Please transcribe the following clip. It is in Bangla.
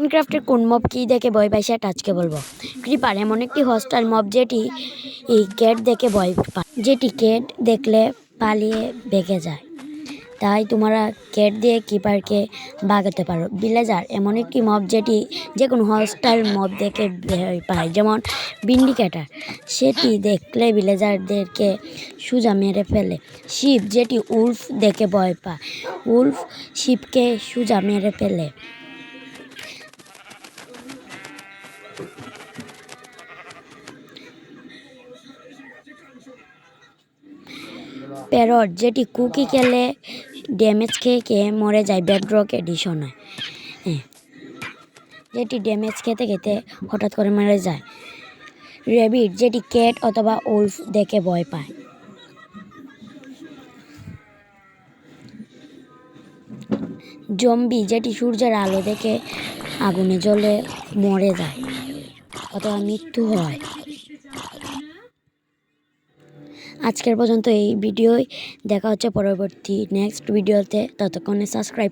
মাইনক্রাফটের কোন মব কী দেখে ভয় পায় সেটা আজকে বলব। ক্রিপার এমন একটি হস্টাল মব যেটি এই ক্যাট দেখে ভয় পায়। যেটি ক্যাট দেখলে পালিয়ে বেঁকে যায়। তাই তোমরা ক্যাট দিয়ে কিপারকে বাগাতে পারো। ভিলেজার এমন একটি মব যেটি যে কোনো হস্টাল মব দেখে ভয় পায়। যেমন বিন্ডিকেটার সেটি দেখলে ভিলেজারদেরকে সুজা মেরে ফেলে। শিপ যেটি উল্ফ দেখে ভয় পায়। উল্ফ শিপকে সুজা মেরে ফেলে। প্যারট যেটি কুকি খেলে ড্যামেজ খেয়ে খেয়ে মরে যায় বেডরক এডিশনে যেটি ড্যামেজ খেতে খেতে হঠাৎ করে মরে যায়। রেবিট যেটি ক্যাট অথবা উলফ দেখে ভয় পায়। জম্বি যেটি সূর্যের আলো দেখে আগুনে জ্বলে মরে যায়। অথবা মৃত্যু হয়। আজকের পর্যন্ত এই ভিডিওই। দেখা হচ্ছে পরবর্তী নেক্সট ভিডিওতে ততক্ষণে সাবস্ক্রাইব